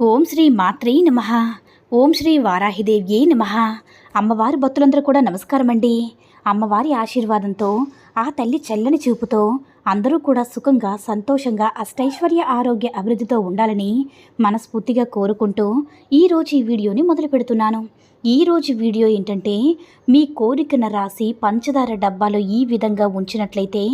ఓం శ్రీ మాత్రే నమ. ఓం శ్రీ వారాహిదేవ్యే నమ. అమ్మవారి భక్తులందరూ కూడా నమస్కారం అండి అమ్మవారి ఆశీర్వాదంతో ఆ తల్లి చల్లని చూపుతో అందరూ కూడా సుఖంగా సంతోషంగా అష్టైశ్వర్య ఆరోగ్య అభివృద్ధితో ఉండాలని మనస్ఫూర్తిగా కోరుకుంటూ ఈరోజు ఈ వీడియోని మొదలు పెడుతున్నాను. ఈరోజు వీడియో ఏంటంటే మీ కోరికను రాసి పంచదార డబ్బాలో ఈ విధంగా ఉంచినట్లయితే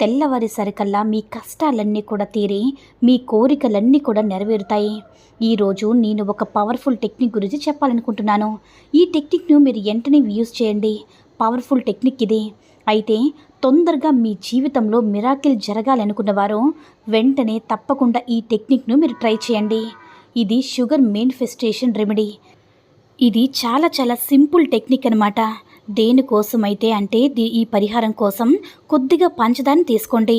తెల్లవారి సరికల్లా మీ కష్టాలన్నీ కూడా తీరి మీ కోరికలన్నీ కూడా నెరవేరుతాయి. ఈరోజు నేను ఒక పవర్ఫుల్ టెక్నిక్ గురించి చెప్పాలనుకుంటున్నాను. ఈ టెక్నిక్ను మీరు వెంటనే యూజ్ చేయండి. పవర్ఫుల్ టెక్నిక్ ఇది. అయితే తొందరగా మీ జీవితంలో మిరాకిల్ జరగాలనుకున్నవారు వెంటనే తప్పకుండా ఈ టెక్నిక్ను మీరు ట్రై చేయండి. ఇది షుగర్ మేనిఫెస్టేషన్ రెమెడీ. ఇది చాలా చాలా సింపుల్ టెక్నిక్ అనమాట దేనికోసమైతే అంటే ఈ పరిహారం కోసం కొద్దిగా పంచదారని తీసుకోండి.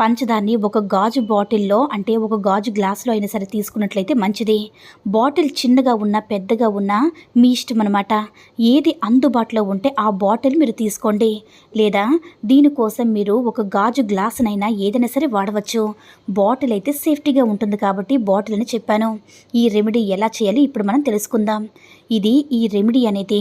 పంచదారని ఒక గాజు బాటిల్లో అంటే ఒక గాజు గ్లాసులో అయినా సరే తీసుకున్నట్లయితే మంచిది. బాటిల్ చిన్నగా ఉన్న పెద్దగా ఉన్న మీ ఇష్టం అనమాట ఏది అందుబాటులో ఉంటే ఆ బాటిల్ మీరు తీసుకోండి. లేదా దీనికోసం మీరు ఒక గాజు గ్లాసునైనా ఏదైనా సరే వాడవచ్చు. బాటిల్ అయితే సేఫ్టీగా ఉంటుంది కాబట్టి బాటిల్ అని చెప్పాను. ఈ రెమెడీ ఎలా చేయాలి ఇప్పుడు మనం తెలుసుకుందాం. ఇది ఈ రెమెడీ అనేది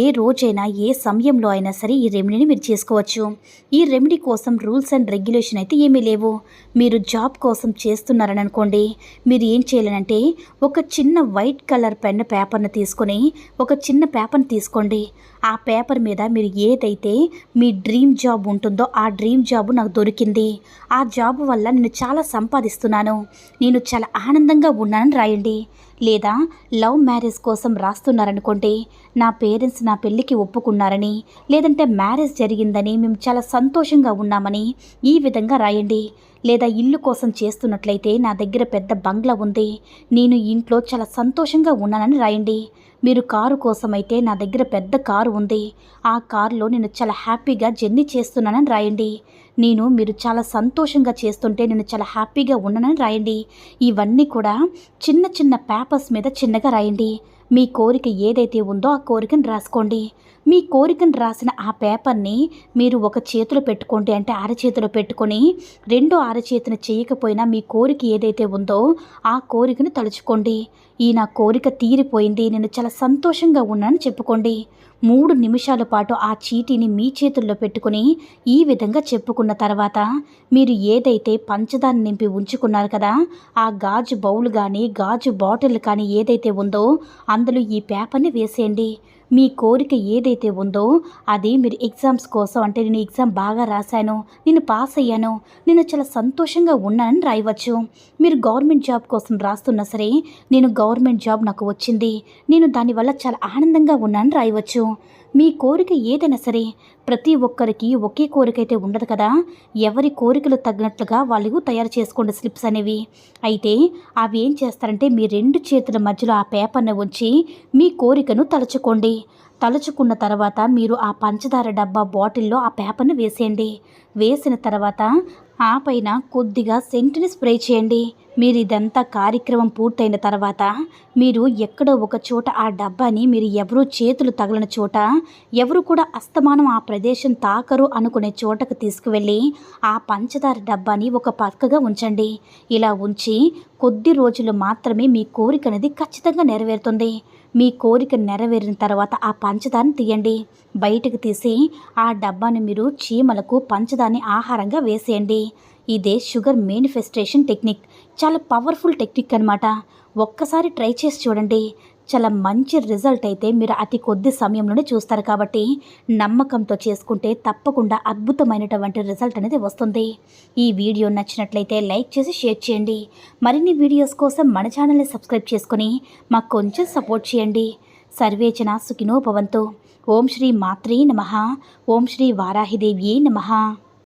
ఏ రోజైనా ఏ సమయంలో అయినా సరే ఈ రెమెడీని మీరు చేసుకోవచ్చు. ఈ రెమెడీ కోసం రూల్స్ అండ్ రెగ్యులేషన్ అయితే ఏమీ లేవు. మీరు జాబ్ కోసం చేస్తున్నారని అనుకోండి. మీరు ఏం చేయాలనంటే ఒక చిన్న వైట్ కలర్ పెన్ పేపర్ను తీసుకొని ఒక చిన్న పేపర్ని తీసుకోండి. ఆ పేపర్ మీద మీరు ఏదైతే మీ డ్రీమ్ జాబ్ ఉంటుందో ఆ డ్రీమ్ జాబ్ నాకు దొరికింది. ఆ జాబ్ వల్ల నేను చాలా సంపాదిస్తున్నాను. నేను చాలా ఆనందంగా ఉన్నానని రాయండి. లేదా లవ్ మ్యారేజ్ కోసం రాస్తున్నారనుకోండి నా పేరెంట్స్ నా పెళ్ళికి ఒప్పుకున్నారని లేదంటే మ్యారేజ్ జరిగిందని మేము చాలా సంతోషంగా ఉన్నామని ఈ విధంగా రాయండి. లేదా ఇల్లు కోసం చేస్తున్నట్లయితే నా దగ్గర పెద్ద బంగ్లా ఉంది నేను ఇంట్లో చాలా సంతోషంగా ఉన్నానని రాయండి. మీరు కారు కోసమైతే నా దగ్గర పెద్ద కారు ఉంది ఆ కారులో నేను చాలా హ్యాపీగా జర్నీ చేస్తున్నానని రాయండి. నేను మీరు చాలా సంతోషంగా చేస్తుంటే నేను చాలా హ్యాపీగా ఉన్నానని రాయండి. ఇవన్నీ కూడా చిన్న చిన్న పేపర్స్ మీద చిన్నగా రాయండి. మీ కోరిక ఏదైతే ఉందో ఆ కోరికను రాసుకోండి. మీ కోరికను రాసిన ఆ పేపర్ని మీరు ఒక చేతిలో పెట్టుకోండి అంటే అరచేతిలో పెట్టుకొని రెండో అరచేతిని చేయకపోయినా మీ కోరిక ఏదైతే ఉందో ఆ కోరికను తలుచుకోండి. ఈ నా కోరిక తీరిపోయింది నేను చాలా సంతోషంగా ఉన్నానని చెప్పుకోండి. మూడు నిమిషాల పాటు ఆ చీటీని మీ చేతుల్లో పెట్టుకుని ఈ విధంగా చెప్పుకున్న తర్వాత మీరు ఏదైతే పంచదాన్ని నింపి ఉంచుకున్నారు కదా ఆ గాజు బౌల్ కానీ గాజు బాటిల్ కానీ ఏదైతే ఉందో అందులో ఈ పేపర్ని వేసేయండి. మీ కోరిక ఏదైతే ఉందో అది మీరు ఎగ్జామ్స్ కోసం అంటే నేను ఎగ్జామ్ బాగా రాశాను నేను పాస్ అయ్యాను నేను చాలా సంతోషంగా ఉన్నానని రాయవచ్చు. మీరు గవర్నమెంట్ జాబ్ కోసం రాస్తున్నా సరే నేను గవర్నమెంట్ జాబ్ నాకు వచ్చింది. నేను దానివల్ల చాలా ఆనందంగా ఉన్నానని రాయవచ్చు. మీ కోరిక ఏదైనా సరే ప్రతి ఒక్కరికి ఒకే కోరిక అయితే ఉండదు కదా. ఎవరి కోరికలు తగినట్లుగా వాళ్ళు తయారు చేసుకోండి స్లిప్స్ అనేవి. అయితే అవి ఏం చేస్తారంటే మీ రెండు చేతుల మధ్యలో ఆ పేపర్ను ఉంచి మీ కోరికను తలుచుకోండి. తలుచుకున్న తర్వాత మీరు ఆ పంచదార డబ్బా బాటిల్లో ఆ పేపర్ని వేసేయండి. వేసిన తర్వాత ఆ పైన కొద్దిగా సెంటుని స్ప్రే చేయండి. మీరు ఇదంతా కార్యక్రమం పూర్తయిన తర్వాత మీరు ఎక్కడో ఒక చోట ఆ డబ్బాని మీరు ఎవరు చేతులు తగలని చోట ఎవరు కూడా అస్తమానం ఆ ప్రదేశం తాకరు అనుకునే చోటకు తీసుకువెళ్ళి ఆ పంచదార డబ్బాని ఒక పక్కగా ఉంచండి. ఇలా ఉంచి కొద్ది రోజులు మాత్రమే మీ కోరిక అనేది ఖచ్చితంగా నెరవేరుతుంది. మీ కోరిక నెరవేరిన తర్వాత ఆ పంచదాన్ని తీయండి. బయటకు తీసి ఆ డబ్బాని మీరు చీమలకు పంచదాన్ని ఆహారంగా వేసేయండి. ఇదే షుగర్ మేనిఫెస్టేషన్ టెక్నిక్. చాలా పవర్ఫుల్ టెక్నిక్ అనమాట ఒక్కసారి ట్రై చేసి చూడండి. చాలా మంచి రిజల్ట్ అయితే మీరు అతి కొద్ది సమయంలోనే చూస్తారు కాబట్టి నమ్మకంతో చేసుకుంటే తప్పకుండా అద్భుతమైనటువంటి రిజల్ట్ అనేది వస్తుంది. ఈ వీడియో నచ్చినట్లయితే లైక్ చేసి షేర్ చేయండి. మరిన్ని వీడియోస్ కోసం మన ఛానల్ని సబ్స్క్రైబ్ చేసుకొని మాకు కొంచెం సపోర్ట్ చేయండి. సర్వేచన సుఖినో భవంతు. ఓం శ్రీ మాత్రే నమ. ఓం శ్రీ వారాహిదేవ్యే నమ.